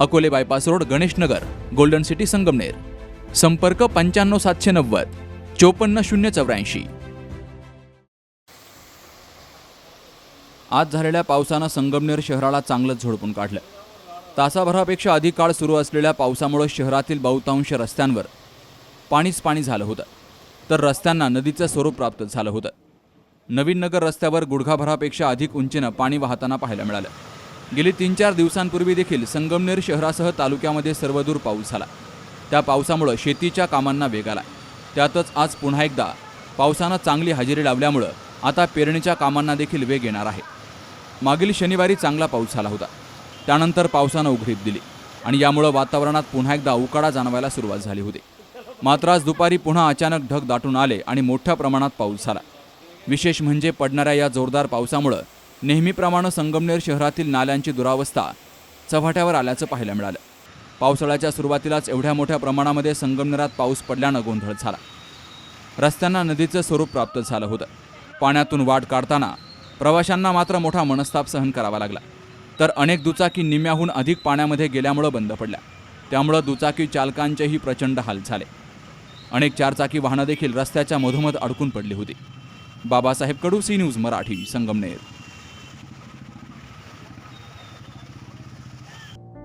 Akole bypass road Ganeshnagar golden city Sangamner. संपर्क पंच्याण्णव सातशे नव्वद चोपन्न शून्य चौऱ्याऐंशी. आज झालेल्या पावसानं संगमनेर शहराला चांगलंच झोडपून काढलं. तासाभरापेक्षा अधिक काळ सुरू असलेल्या पावसामुळे शहरातील बहुतांश रस्त्यांवर पाणीच पाणी झालं होतं. तर रस्त्यांना नदीचं स्वरूप प्राप्त झालं होतं. नवीन नगर रस्त्यावर गुडघाभरापेक्षा अधिक उंचीनं पाणी वाहताना पाहायला मिळालं. गेली तीन चार दिवसांपूर्वी देखील संगमनेर शहरासह तालुक्यामध्ये सर्वदूर पाऊस झाला. त्या पावसामुळं शेतीच्या कामांना वेग आला. त्यातच आज पुन्हा एकदा पावसानं चांगली हजेरी लावल्यामुळं आता पेरणीच्या कामांना देखील वेग येणार आहे. मागील शनिवारी चांगला पाऊस झाला होता. त्यानंतर पावसानं उघडीप दिली आणि यामुळं वातावरणात पुन्हा एकदा उकाडा जाणवायला सुरुवात झाली होती. मात्र आज दुपारी पुन्हा अचानक ढग दाटून आले आणि मोठ्या प्रमाणात पाऊस झाला. विशेष म्हणजे पडणाऱ्या या जोरदार पावसामुळं नेहमीप्रमाणे संगमनेर शहरातील नाल्यांची दुरावस्था चव्हाट्यावर आल्याचं पाहायला मिळालं. पावसाळ्याच्या सुरुवातीलाच एवढ्या मोठ्या प्रमाणामध्ये संगमनेरात पाऊस पडल्यानं गोंधळ झाला. रस्त्यांना नदीचं स्वरूप प्राप्त झालं होतं. पाण्यातून वाट काढताना प्रवाशांना मात्र मोठा मनस्ताप सहन करावा लागला. तर अनेक दुचाकी निम्म्याहून अधिक पाण्यामध्ये गेल्यामुळं बंद पडल्या. त्यामुळं दुचाकी चालकांचेही प्रचंड हाल झाले. अनेक चारचाकी वाहनं देखील रस्त्याच्या मधोमध अडकून पडली होती. Babasaheb Kadu C news Marathi Sangamner.